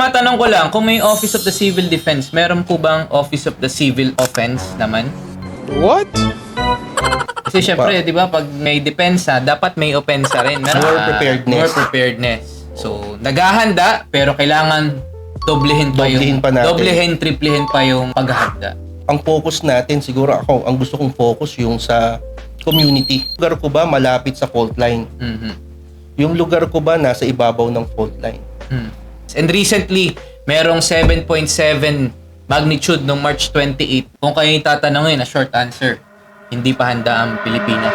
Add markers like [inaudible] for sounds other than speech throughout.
matanong ko lang, kung may Office of the Civil Defense, meron po bang Office of the Civil Offense naman? What? Kasi syempre, di ba, pag may depensa, dapat may opensa rin. Meron More ka- preparedness. More preparedness. So, naghahanda, pero kailangan doblehin pa Doblehin yung... pa natin. Doblehin, triplehin pa yung paghahanda. Ang focus natin, siguro ako, ang gusto kong focus yung sa community. Lugar ko ba malapit sa fault line? Mhm. Yung lugar ko ba nasa ibabaw ng fault line? Hmm. And recently, merong 7.7 magnitude noong March 28. Kung kayo tatanungin, na short answer, hindi pa handa ang Pilipinas.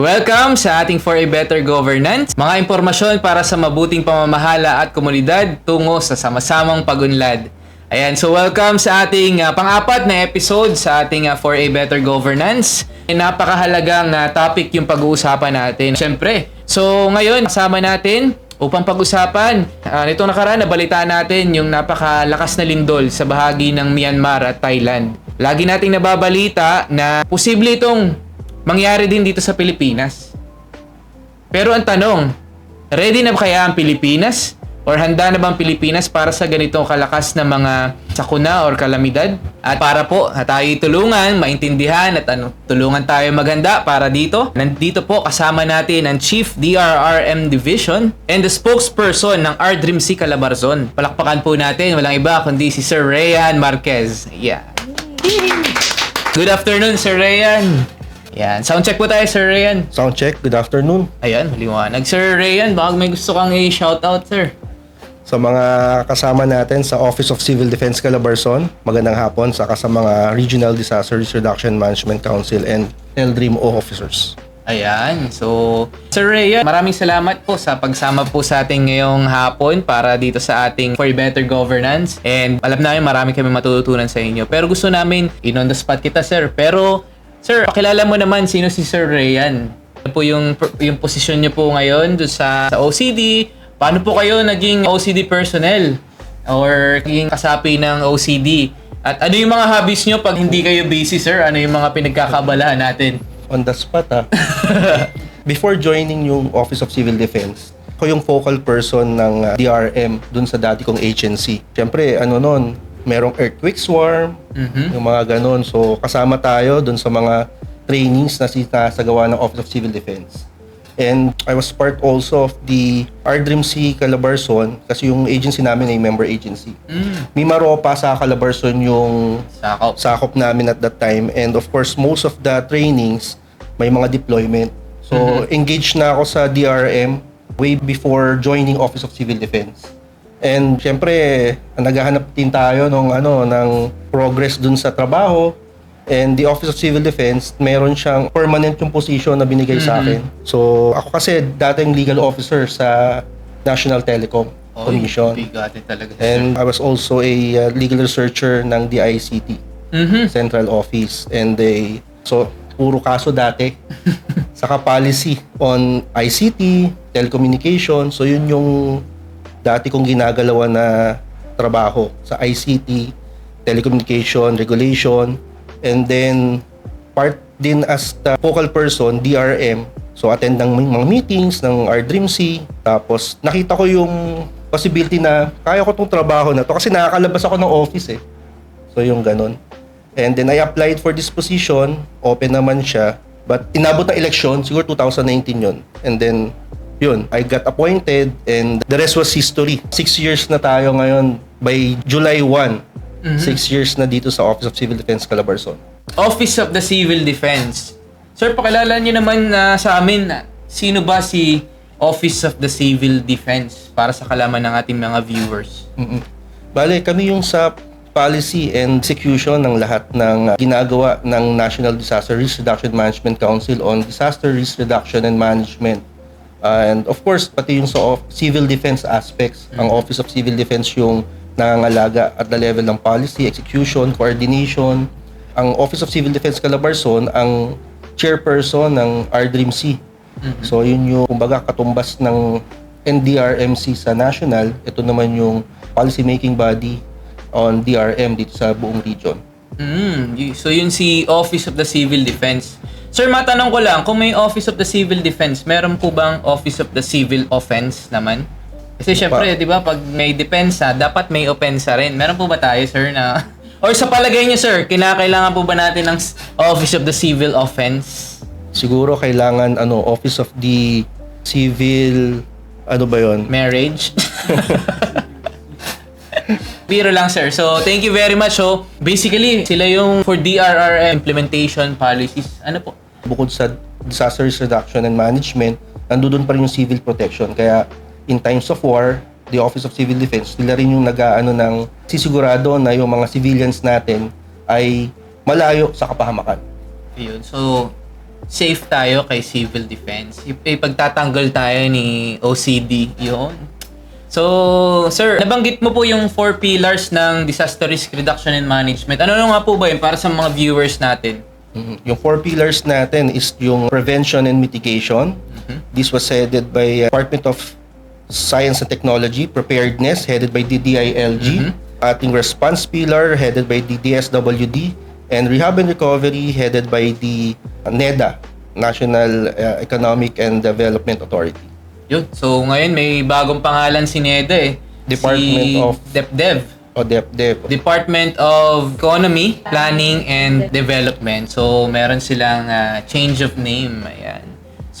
Welcome sa ating For a Better Governance. Mga impormasyon para sa mabuting pamamahala at komunidad tungo sa sama-samang pagunlad. Ayan, so welcome sa ating ah, pang-apat na episode sa ating ah, For a Better Governance. Eh, napakahalagang ah, topic yung pag-uusapan natin. Siyempre, so ngayon kasama natin upang pag-usapan. Uh, nitong nakaraan, nabalita natin yung napakalakas na lindol sa bahagi ng Myanmar at Thailand. Lagi nating nababalita na posible itong mangyari din dito sa Pilipinas. Pero ang tanong, ready na ba kaya ang Pilipinas? Or handa na ba ang Pilipinas para sa ganitong kalakas na mga sakuna or kalamidad? At para po tayo tulungan, maintindihan at ano, tulungan tayo maganda para dito. Nandito po kasama natin ang Chief DRRM Division and the spokesperson ng RDRIMC Calabarzon. Palakpakan po natin, walang iba kundi si Sir Rayan Marquez. Yeah. Good afternoon, Sir Rayan. Yan. Soundcheck po tayo, Sir Rayan. Sound check, good afternoon. Ayan, liwanag. Sir Rayan, baka may gusto kang i-shoutout, sir. Sa mga kasama natin sa Office of Civil Defense Calabarzon, magandang hapon, saka sa mga Regional Disaster Risk Reduction Management Council and LDRIMO officers. Ayan. So, Sir Rayan, maraming salamat po sa pagsama po sa ating ngayong hapon para dito sa ating For Better Governance. And alam namin marami kami matututunan sa inyo. Pero gusto namin in on the spot kita, sir. Pero, sir, pakilala mo naman sino si Sir Rayan. Ano po yung, yung posisyon niyo po ngayon doon sa, sa OCD? Paano po kayo naging OCD personnel? Or naging kasapi ng OCD? At ano yung mga hobbies nyo pag hindi kayo busy, sir? Ano yung mga pinagkakabalahan natin? On the spot ha. [laughs] Before joining yung Office of Civil Defense, ako yung focal person ng uh, DRM dun sa dati kong agency. Siyempre, ano nun, merong earthquake swarm, Mhm. yung mga ganun. So, kasama tayo dun sa mga trainings na sinasagawa ng Office of Civil Defense. And I was part also of the RDRIMC Calabarzon kasi yung agency namin ay member agency. Mm. Mimaropa sa Calabarzon yung Sakop. sakop namin at that time. And of course, most of the trainings, may mga deployment. So, engaged na ako sa DRM way before joining Office of Civil Defense. And syempre, naghahanap din tayo ng ano ng progress dun sa trabaho. And the Office of Civil Defense, meron siyang permanent yung position na binigay sa akin. So, ako kasi dating legal officer sa National Telecom Commission. Bigatin talaga. And I was also a uh, legal researcher ng DICT Mhm. Central Office and they so puro kaso dati [laughs] saka policy on ICT, telecommunication. So yun yung dati kong ginagalawa na trabaho sa ICT, telecommunication, regulation and then part din as the focal person DRM. So attend ng mga meetings ng RDRIMC tapos nakita ko yung possibility na kaya ko tong trabaho na to kasi nakakalabas ako ng office eh. So yung ganun. And then I applied for this position, open naman siya. But inabot ng election, siguro 2019 yun. And then, yun, I got appointed and the rest was history. Six years na tayo ngayon. By July 1, six years na dito sa Office of Civil Defense Calabarzon. Office of the Civil Defense. Sir, pakilala niyo naman na sa amin na sino ba si Office of the Civil Defense para sa kalaman ng ating mga viewers. mm Bale, kami yung sa policy and execution ng lahat ng uh, ginagawa ng National Disaster Risk Reduction Management Council on Disaster Risk Reduction and Management. Uh, and of course, pati yung sa of- civil defense aspects, ang Office of Civil Defense yung nangangalaga at the level ng policy, execution, coordination. Ang Office of Civil Defense Calabarzon, ang chairperson ng RDRIMC. So yun yung kumbaga katumbas ng NDRMC sa national, ito naman yung policy making body on DRM dito sa buong region. Mm, so yun si Office of the Civil Defense. Sir, matanong ko lang, kung may Office of the Civil Defense, meron po bang Office of the Civil Offense naman? Kasi syempre, di ba, pag may depensa, dapat may opensa rin. Meron po ba tayo, sir, na... [laughs] Or sa palagay niyo, sir, kinakailangan po ba natin ng Office of the Civil Offense? Siguro kailangan ano Office of the Civil ano ba 'yon? Marriage? [laughs] Biro lang, sir. So, thank you very much. So, basically, sila yung for DRRM implementation policies. Ano po? Bukod sa disaster risk reduction and management, nandoon pa rin yung civil protection. Kaya in times of war, the Office of Civil Defense, sila rin yung nag-aano ng sisigurado na yung mga civilians natin ay malayo sa kapahamakan. Yun. So, safe tayo kay civil defense. I- Ipagtatanggol tayo ni OCD. Yun. So, sir, nabanggit mo po yung four pillars ng disaster risk reduction and management. Ano nga po ba yun para sa mga viewers natin? Mhm. Yung four pillars natin is yung prevention and mitigation. This was headed by uh, Department of Science and Technology, preparedness headed by DDILG. Ating response pillar headed by DDSWD and rehab and recovery headed by the uh, NEDA, National uh, Economic and Development Authority. Yun. So, ngayon may bagong pangalan si NEDA eh. Department si of- DepDev. O DepDep. Department of Economy, Planning, and Development. So, meron silang ah, change of name. Ayan.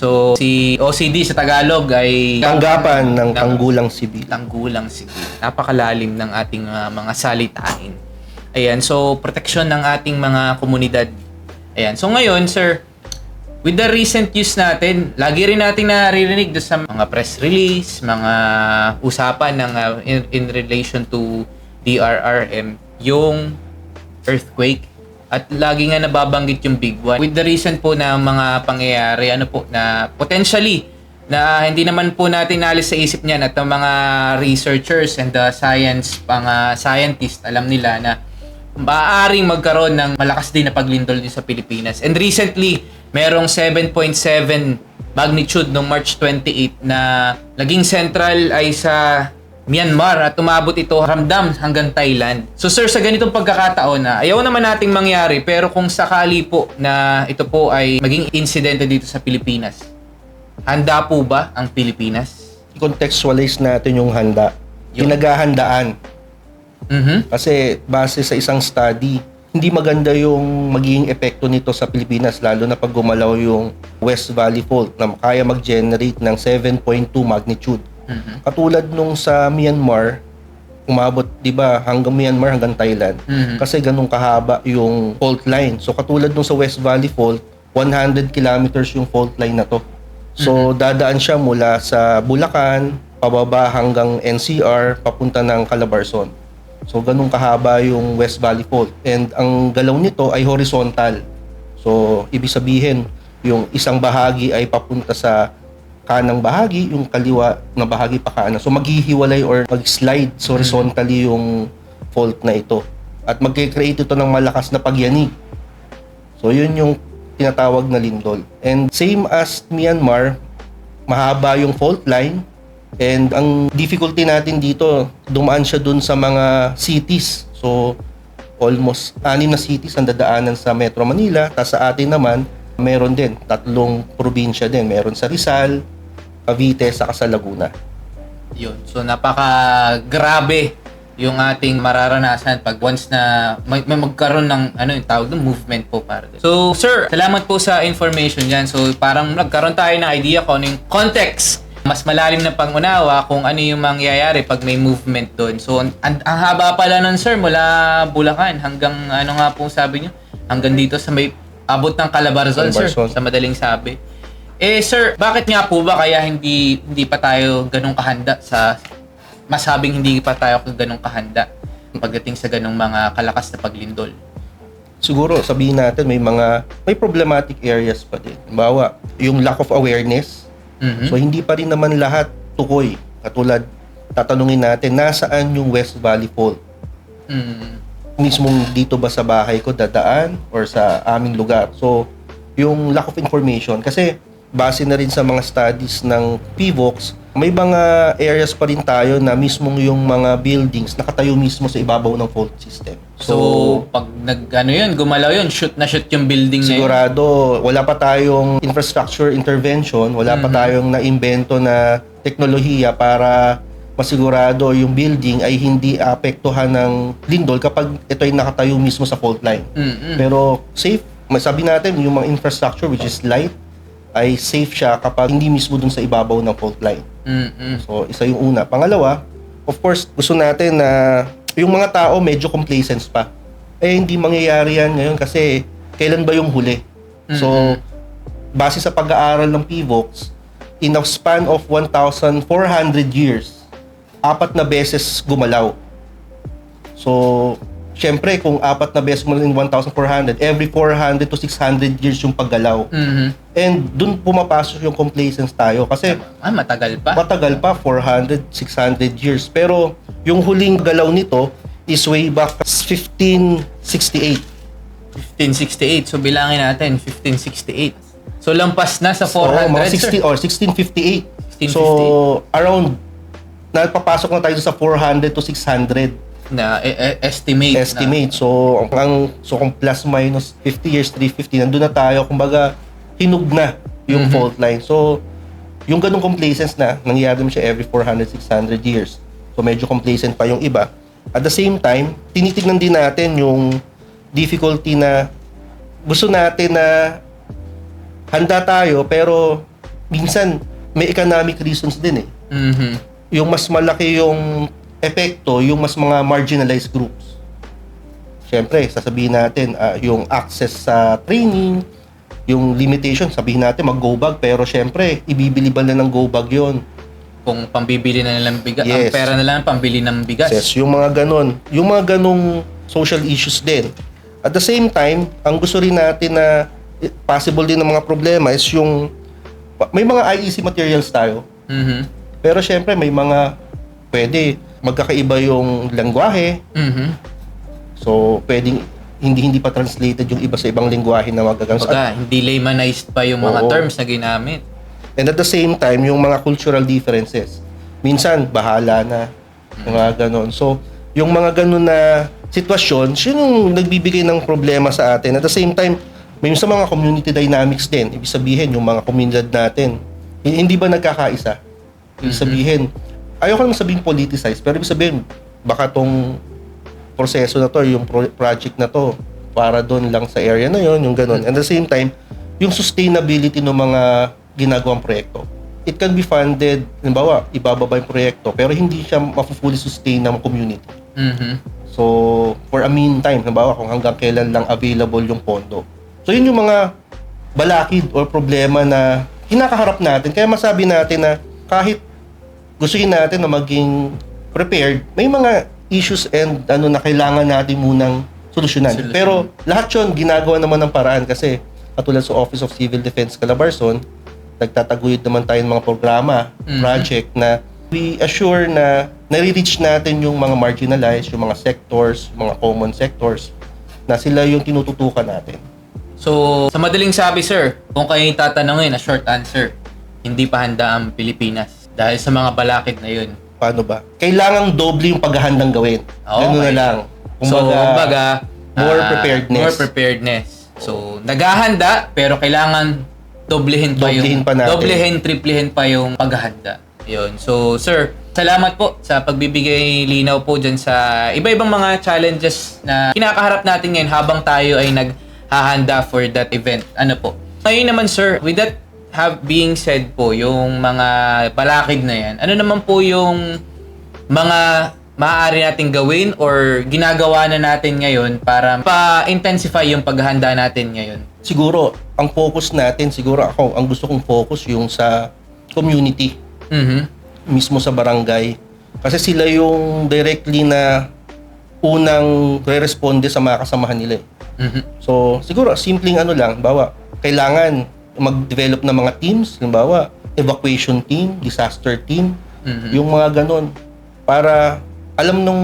So, si OCD sa Tagalog ay... Tanggapan ng Tang- tanggulang sibil. Tanggulang sige. Napakalalim ng ating ah, mga salitain. Ayan, so proteksyon ng ating mga komunidad. Ayan, so ngayon, sir, with the recent use natin, lagi rin natin naririnig doon sa mga press release, mga usapan ng ah, in, in relation to DRRM, yung earthquake. At lagi nga nababanggit yung big one. With the recent po na mga pangyayari, ano po, na potentially, na hindi naman po natin nalis sa isip niyan at ang mga researchers and the science, mga scientists, alam nila na maaaring magkaroon ng malakas din na paglindol din sa Pilipinas. And recently, merong 7.7 magnitude noong March 28 na naging central ay sa Myanmar at umabot ito ramdam hanggang Thailand. So sir, sa ganitong pagkakataon na ayaw naman nating mangyari pero kung sakali po na ito po ay maging insidente dito sa Pilipinas, handa po ba ang Pilipinas? I-contextualize natin yung handa. Yun. Pinaghahandaan. Mhm. Kasi base sa isang study, hindi maganda yung magiging epekto nito sa Pilipinas lalo na pag gumalaw yung West Valley Fault na kaya mag-generate ng 7.2 magnitude. Mhm. Katulad nung sa Myanmar, umabot 'di ba hanggang Myanmar hanggang Thailand. Mhm. Kasi ganun kahaba yung fault line. So katulad nung sa West Valley Fault, 100 kilometers yung fault line na to. So dadaan siya mula sa Bulacan pababa hanggang NCR papunta ng Calabarzon. So ganun kahaba yung West Valley Fault. And ang galaw nito ay horizontal. So ibig sabihin yung isang bahagi ay papunta sa kanang bahagi, yung kaliwa na bahagi pa kanan. So maghihiwalay or mag-slide so horizontally yung fault na ito. At magkikreate ito ng malakas na pagyanig. So yun yung tinatawag na lindol. And same as Myanmar, mahaba yung fault line. And ang difficulty natin dito, dumaan siya dun sa mga cities. So almost anim na cities ang dadaanan sa Metro Manila. Tapos sa atin naman, meron din tatlong probinsya din. Meron sa Rizal, Cavite, saka sa Laguna. Yun. So napaka grabe yung ating mararanasan pag once na may, may magkaroon ng ano yung tawag ng movement po para doon. So sir, salamat po sa information yan. So parang nagkaroon tayo ng idea kung ano yung context mas malalim na pangunawa kung ano yung mangyayari pag may movement doon. So, ang, ang haba pala nun, sir, mula Bulacan hanggang, ano nga po sabi nyo, hanggang dito sa may abot ng Calabarzon, sir, Calabarzon. sa madaling sabi. Eh, sir, bakit nga po ba kaya hindi hindi pa tayo ganun kahanda sa masabing hindi pa tayo ganun kahanda pagdating sa ganung mga kalakas na paglindol? siguro sabihin natin may mga may problematic areas pa din. Bawa, yung lack of awareness. Mhm. So hindi pa rin naman lahat tukoy. Katulad tatanungin natin nasaan yung West Valley Fault? Mm. Mismong dito ba sa bahay ko dadaan or sa aming lugar? So yung lack of information kasi base na rin sa mga studies ng PVOX, may mga areas pa rin tayo na mismong yung mga buildings nakatayo mismo sa ibabaw ng fault system. So, pag nag ano yun, gumalaw yun, shoot na shoot yung building na yun. Sigurado, wala pa tayong infrastructure intervention, wala pa Mhm. tayong naimbento na teknolohiya para masigurado yung building ay hindi apektuhan ng lindol kapag ito ay nakatayo mismo sa fault line. Mm-mm. Pero safe, sabi natin yung mga infrastructure which is light ay safe siya kapag hindi mismo dun sa ibabaw ng fault line. Mm-mm. So, isa yung una. Pangalawa, of course, gusto natin na yung mga tao medyo complacent pa. Eh, hindi mangyayari yan ngayon kasi kailan ba yung huli? So, base sa pag-aaral ng PIVOX, in a span of 1,400 years, apat na beses gumalaw. So, syempre, kung apat na beses gumalaw in 1,400, every 400 to 600 years yung paggalaw. Mhm. And dun pumapasok yung complacence tayo kasi Ah, matagal pa. matagal pa, 400, 600 years. Pero yung huling galaw nito is way back 1568. 1568. So, bilangin natin, 1568. So, lampas na sa 400, So, mga sir. 16 or 1658. 1658. So, around napapasok na tayo sa 400 to 600 Na e- e- estimate. estimate. So, ang so kung plus minus 50 years, 350, nandun na tayo. Kumbaga, hinug na yung Mhm. fault line. So, yung ganung complacence na, nangyayari naman siya every 400, 600 years. So, medyo complacent pa yung iba. At the same time, tinitignan din natin yung difficulty na gusto natin na handa tayo, pero minsan may economic reasons din eh Na. Mhm. yung mas malaki yung epekto, yung mas mga marginalized groups. Siyempre, sasabihin natin, ah, yung access sa training, yung limitation, sabihin natin mag-go bag, pero siyempre, ibibili ba na ng go bag yun? Kung pambibili na nilang bigas, ang Yes. pera na lang pambili ng bigas. Yes, yung mga ganon. Yung mga ganong social issues din. At the same time, ang gusto rin natin na possible din ng mga problema is yung may mga IEC materials tayo. Mhm. Pero syempre may mga pwede magkakaiba yung lengguwahe. Mhm. So pwedeng hindi hindi pa translated yung iba sa ibang lengguwahe na magagamit. Baga, hindi laymanized pa yung mga Oo. terms na ginamit. And at the same time, yung mga cultural differences. Minsan, bahala na. Mga ganon. So, yung mga ganon na sitwasyon, siya yung nagbibigay ng problema sa atin. At the same time, may sa mga community dynamics din. Ibig sabihin, yung mga komunidad natin, hi- hindi ba nagkakaisa? Ibig sabihin, ayoko naman sabihin politicized, pero ibig sabihin, baka tong proseso na to, yung pro- project na to, para doon lang sa area na yon yung ganon. And at the same time, yung sustainability ng mga ginagawang proyekto. It can be funded, halimbawa, ibababa yung proyekto, pero hindi siya mafu-fully sustain ng community. Mhm. So, for a meantime, halimbawa, kung hanggang kailan lang available yung pondo. So, yun yung mga balakid or problema na kinakaharap natin. Kaya masabi natin na kahit gustuin natin na maging prepared, may mga issues and ano na kailangan natin munang solusyonan. Solusyon. Pero lahat yun, ginagawa naman ng paraan kasi katulad sa Office of Civil Defense Calabarzon, nagtataguyod naman tayo ng mga programa, Mhm. project na we assure na nare-reach natin yung mga marginalized, yung mga sectors, mga common sectors, na sila yung tinututukan natin. So, sa madaling sabi, sir, kung kayo yung tatanungin, a short answer, hindi pa handa ang Pilipinas dahil sa mga balakid na yun. Paano ba? Kailangang doble yung paghahandang gawin. Ganun na Okay. lang. so, kumbaga, more ah, preparedness. More preparedness. So, naghahanda, pero kailangan doblehin pa Doblehin yung, pa natin. doblehin, triplehin pa yung paghahanda. Yun. So, sir, salamat po sa pagbibigay linaw po dyan sa iba-ibang mga challenges na kinakaharap natin ngayon habang tayo ay naghahanda for that event. Ano po? Ngayon naman, sir, with that have being said po, yung mga balakid na yan, ano naman po yung mga maaari nating gawin or ginagawa na natin ngayon para pa-intensify yung paghahanda natin ngayon? Siguro, ang focus natin, siguro ako, ang gusto kong focus yung sa community, Mhm. mismo sa barangay. Kasi sila yung directly na unang re-responde sa mga kasamahan nila. eh. Mhm. So, siguro, simpleng ano lang, bawa, kailangan mag-develop ng mga teams, halimbawa, evacuation team, disaster team, Mhm. yung mga ganon. Para alam nung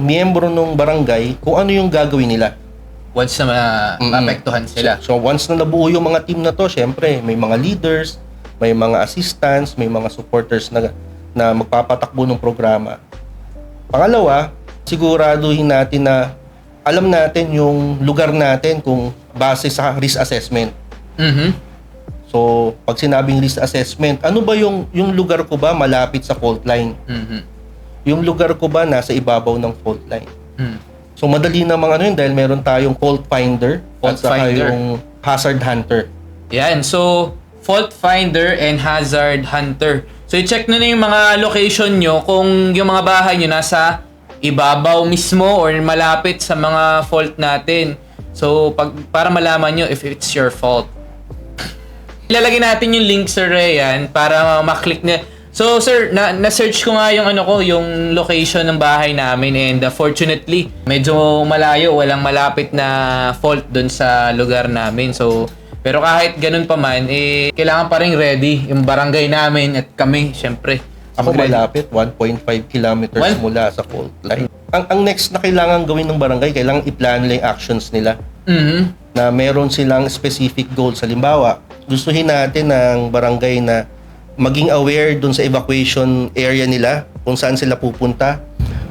miyembro nung barangay kung ano yung gagawin nila. Once na ma- Mm-mm. maapektuhan sila. So, so once na nabuo yung mga team na to, syempre, may mga leaders, may mga assistants, may mga supporters na, na magpapatakbo ng programa. Pangalawa, siguraduhin natin na alam natin yung lugar natin kung base sa risk assessment. Mhm. So, pag sinabing risk assessment, ano ba yung yung lugar ko ba malapit sa fault line? Mhm. Yung lugar ko ba nasa ibabaw ng fault line? Mhm. So, madali namang ano yun dahil meron tayong fault finder Fault at saka finder. yung hazard hunter. Yan. So, fault finder and hazard hunter. So, i-check na na yung mga location nyo kung yung mga bahay nyo nasa ibabaw mismo or malapit sa mga fault natin. So, pag, para malaman nyo if it's your fault. Ilalagay natin yung link sir Rayan para maklik na. So sir, na, na-search ko nga yung ano ko, yung location ng bahay namin and uh, fortunately, medyo malayo, walang malapit na fault doon sa lugar namin. So, pero kahit ganun pa man, eh, kailangan pa rin ready yung barangay namin at kami, syempre. Ako Mag-ready. malapit, 1.5 kilometers One- mula sa fault line. Ang, ang next na kailangan gawin ng barangay, kailangan i-plan nila yung actions nila. Mhm. na meron silang specific goals. Halimbawa, gustuhin natin ng barangay na maging aware dun sa evacuation area nila, kung saan sila pupunta.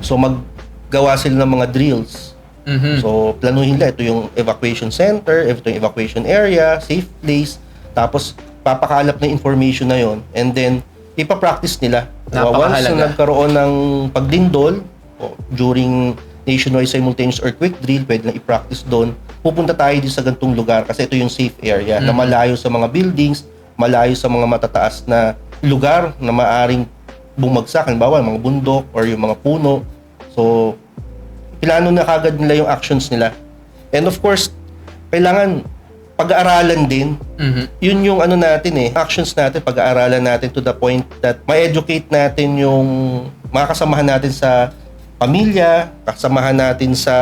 So maggawa sila ng mga drills. Mhm. So planuhin nila ito yung evacuation center, ito yung evacuation area, safe place, tapos papakalap na information na yon and then ipapractice nila. So, once na nagkaroon ng pagdindol o during nationwide simultaneous earthquake drill, pwede lang i-practice doon. Pupunta tayo dito sa gantong lugar kasi ito yung safe area na malayo sa mga buildings, malayo sa mga matataas na lugar na maaring bumagsak, halimbawa mga bundok or yung mga puno. So, plano na kagad nila yung actions nila. And of course, kailangan pag-aaralan din. Mhm. Yun yung ano natin eh, actions natin, pag-aaralan natin to the point that ma-educate natin yung mga kasamahan natin sa pamilya, kasamahan natin sa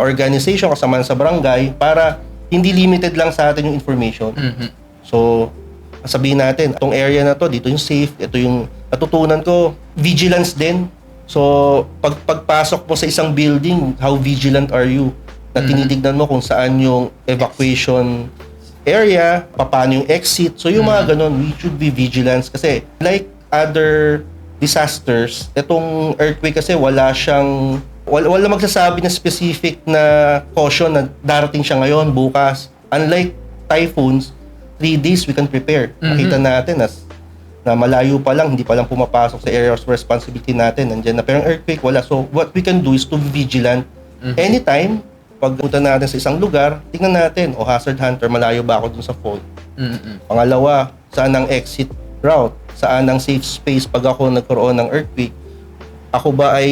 organization, kasamahan sa barangay para hindi limited lang sa atin yung information. Mhm. So, sabihin natin, itong area na to, dito yung safe, ito yung natutunan ko, vigilance din. So, pag pagpasok mo sa isang building, how vigilant are you? Na tinitignan mo kung saan yung evacuation area, paano yung exit. So, yung mga ganun, we should be vigilant kasi like other disasters, itong earthquake kasi wala siyang wala, wala magsasabi na specific na caution na darating siya ngayon, bukas. Unlike typhoons, three days we can prepare. Makita natin na, na malayo pa lang, hindi pa lang pumapasok sa area of responsibility natin. Nandiyan na. Pero ang earthquake, wala. So, what we can do is to be vigilant. Anytime, pag punta natin sa isang lugar, tingnan natin, o hazard hunter, malayo ba ako dun sa fault? Mhm. Pangalawa, saan ang exit route? Saan ang safe space pag ako nagkaroon ng earthquake? Ako ba ay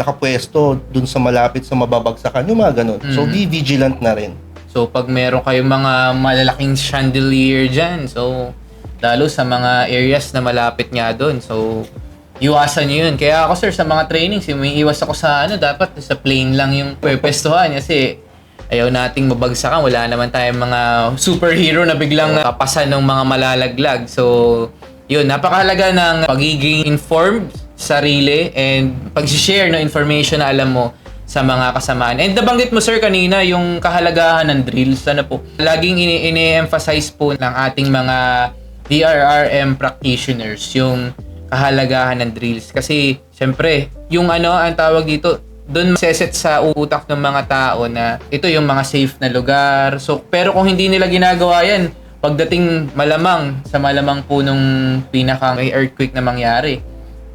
nakapwesto dun sa malapit sa mababagsakan? Yung mga ganun. So, be vigilant na rin. So, pag meron kayong mga malalaking chandelier dyan, so, lalo sa mga areas na malapit nga doon. So, iwasan nyo yun. Kaya ako, sir, sa mga trainings, yung may iwas ako sa ano, dapat sa plane lang yung pwepestuhan kasi ayaw nating mabagsakan. Wala naman tayong mga superhero na biglang kapasan ng mga malalaglag. So, yun, napakahalaga ng pagiging informed sarili and pag-share ng information na alam mo sa mga kasamaan. And nabanggit mo sir kanina yung kahalagahan ng drills. Ano po? Laging ini- ini-emphasize po ng ating mga DRRM practitioners yung kahalagahan ng drills. Kasi syempre, yung ano ang tawag dito, doon seset sa utak ng mga tao na ito yung mga safe na lugar. So, pero kung hindi nila ginagawa yan, pagdating malamang sa malamang po nung pinaka may earthquake na mangyari,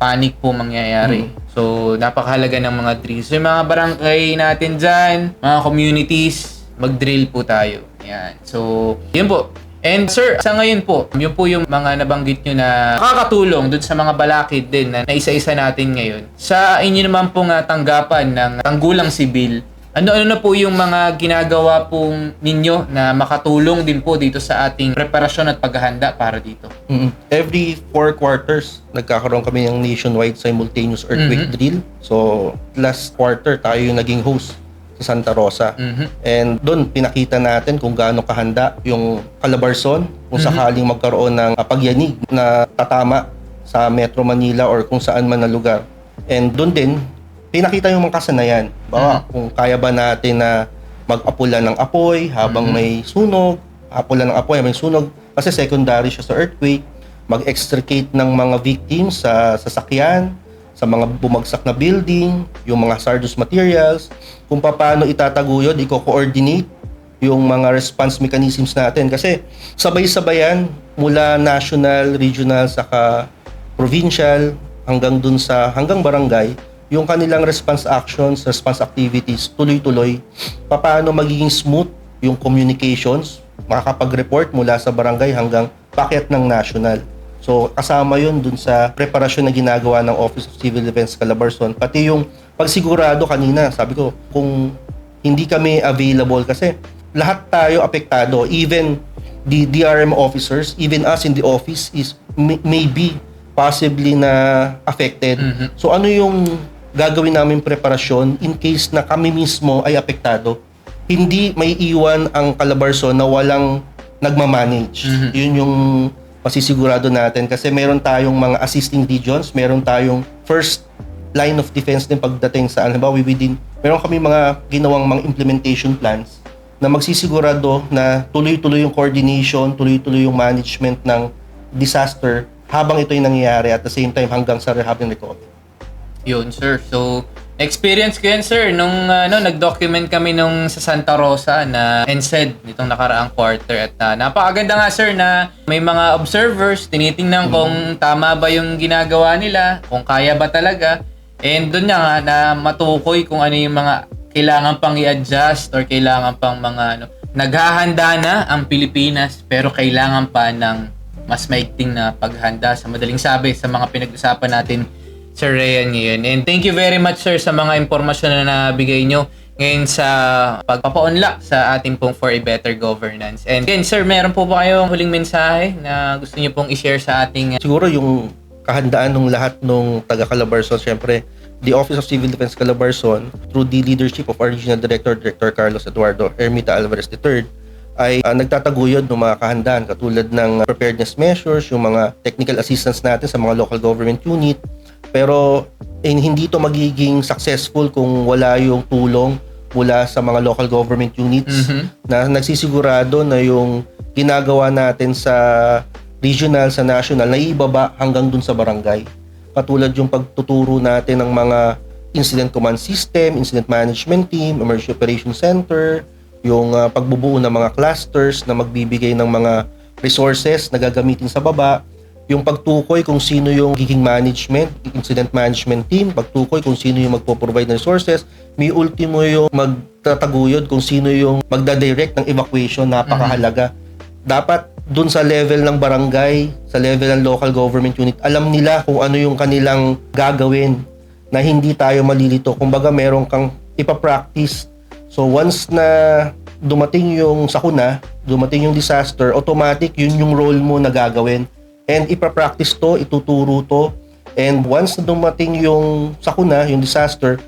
panic po mangyayari. So, napakahalaga ng mga drills. So, yung mga barangay natin dyan, mga communities, mag-drill po tayo. Yan. So, yun po. And sir, sa ngayon po, yun po yung mga nabanggit nyo na nakakatulong dun sa mga balakid din na naisa-isa natin ngayon. Sa inyo naman pong uh, tanggapan ng tanggulang sibil, ano-ano na po yung mga ginagawa pong ninyo na makatulong din po dito sa ating preparasyon at paghahanda para dito? Mm. Every four quarters, nagkakaroon kami ng nationwide simultaneous earthquake drill. So, last quarter, tayo yung naging host sa Santa Rosa. Mhm. And doon, pinakita natin kung gaano kahanda yung Calabarzon, kung sakaling magkaroon ng ah, pagyanig na tatama sa Metro Manila or kung saan man na lugar. And doon din, pinakita yung mga kasanayan. Bawa, kung kaya ba natin na mag-apula ng apoy habang may sunog, apula ng apoy habang may sunog, kasi secondary siya sa earthquake, mag-extricate ng mga victims sa sasakyan, sa mga bumagsak na building, yung mga hazardous materials, kung paano itataguyod, i-coordinate yung mga response mechanisms natin. Kasi sabay-sabayan mula national, regional, saka provincial, hanggang dun sa, hanggang barangay, yung kanilang response actions, response activities, tuloy-tuloy, paano magiging smooth yung communications, makakapag-report mula sa barangay hanggang packet ng national. So, kasama yun dun sa preparasyon na ginagawa ng Office of Civil Defense Calabarzon. Pati yung pagsigurado kanina, sabi ko, kung hindi kami available kasi lahat tayo apektado, even the DRM officers, even us in the office is may, maybe possibly na affected. Mhm. So ano yung gagawin namin preparasyon in case na kami mismo ay apektado? Hindi may iwan ang Calabarzon na walang nagmamanage. Mhm. Yun yung masisigurado natin kasi meron tayong mga assisting regions, meron tayong first line of defense din pagdating sa halimbawa within meron kami mga ginawang mga implementation plans na magsisigurado na tuloy-tuloy yung coordination, tuloy-tuloy yung management ng disaster habang ito yung nangyayari at the same time hanggang sa rehab and recovery. Yun, sir. So, experience ko yan, sir. Nung ano, nag-document kami nung sa Santa Rosa na NSED nitong nakaraang quarter. At uh, napakaganda nga, sir, na may mga observers, tinitingnan kung tama ba yung ginagawa nila, kung kaya ba talaga. And doon nga na matukoy kung ano yung mga kailangan pang i-adjust or kailangan pang mga ano. Naghahanda na ang Pilipinas pero kailangan pa ng mas maigting na paghanda sa madaling sabi sa mga pinag-usapan natin Sir Rayan ngayon. And thank you very much sir sa mga impormasyon na nabigay nyo ngayon sa pagpapaunlak sa ating pong for a better governance. And again, sir, meron po ba kayong huling mensahe na gusto niyo pong i-share sa ating Siguro yung kahandaan ng lahat ng taga Calabarzon, syempre, the Office of Civil Defense Calabarzon, through the leadership of our Regional Director, Director Carlos Eduardo Ermita Alvarez III, ay ah, nagtataguyod ng mga kahandaan katulad ng preparedness measures, yung mga technical assistance natin sa mga local government unit. Pero eh, hindi to magiging successful kung wala yung tulong mula sa mga local government units Mhm. na nagsisigurado na yung ginagawa natin sa regional, sa national, naiibaba hanggang dun sa barangay. Katulad yung pagtuturo natin ng mga incident command system, incident management team, emergency operation center, yung ah, pagbubuo ng mga clusters na magbibigay ng mga resources na gagamitin sa baba, yung pagtukoy kung sino yung giging management, incident management team, pagtukoy kung sino yung magpo-provide ng resources, may ultimo yung magtataguyod kung sino yung magda-direct ng evacuation, napakahalaga. Dapat dun sa level ng barangay, sa level ng local government unit, alam nila kung ano yung kanilang gagawin na hindi tayo malilito. Kumbaga meron kang ipapractice. So once na dumating yung sakuna, dumating yung disaster, automatic yun yung role mo na gagawin. And ipapractice to, ituturo to. And once na dumating yung sakuna, yung disaster,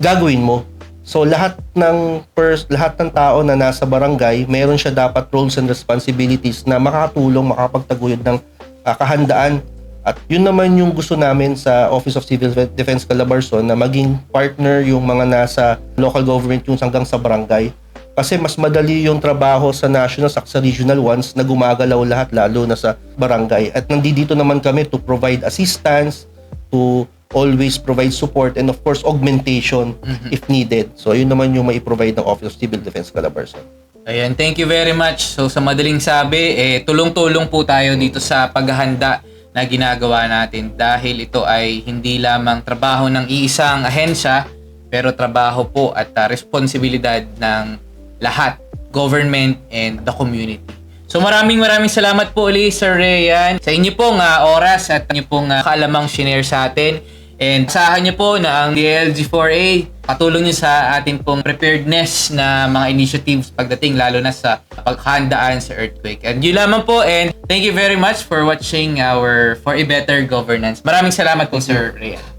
gagawin mo. So lahat ng pers- lahat ng tao na nasa barangay, meron siya dapat roles and responsibilities na makakatulong, makapagtaguyod ng ah, kahandaan. At yun naman yung gusto namin sa Office of Civil Defense Calabarzon na maging partner yung mga nasa local government units hanggang sa barangay. Kasi mas madali yung trabaho sa national sa sa regional ones na gumagalaw lahat lalo na sa barangay. At nandito naman kami to provide assistance, to always provide support and of course augmentation if needed. So yun naman yung mai-provide ng Office of Civil Defense Calabarzon. Ayan, thank you very much. So sa madaling sabi, eh, tulong-tulong po tayo dito sa paghahanda na ginagawa natin dahil ito ay hindi lamang trabaho ng iisang ahensya pero trabaho po at ah, responsibilidad ng lahat, government and the community. So maraming maraming salamat po ulit Sir Rayan sa inyo pong ah, oras at inyo pong ah, kaalamang shinare sa atin. And asahan niyo po na ang DLG4A patulong niyo sa ating pong preparedness na mga initiatives pagdating lalo na sa paghandaan sa earthquake. And yun lamang po and thank you very much for watching our For a Better Governance. Maraming salamat po Sir Rayan.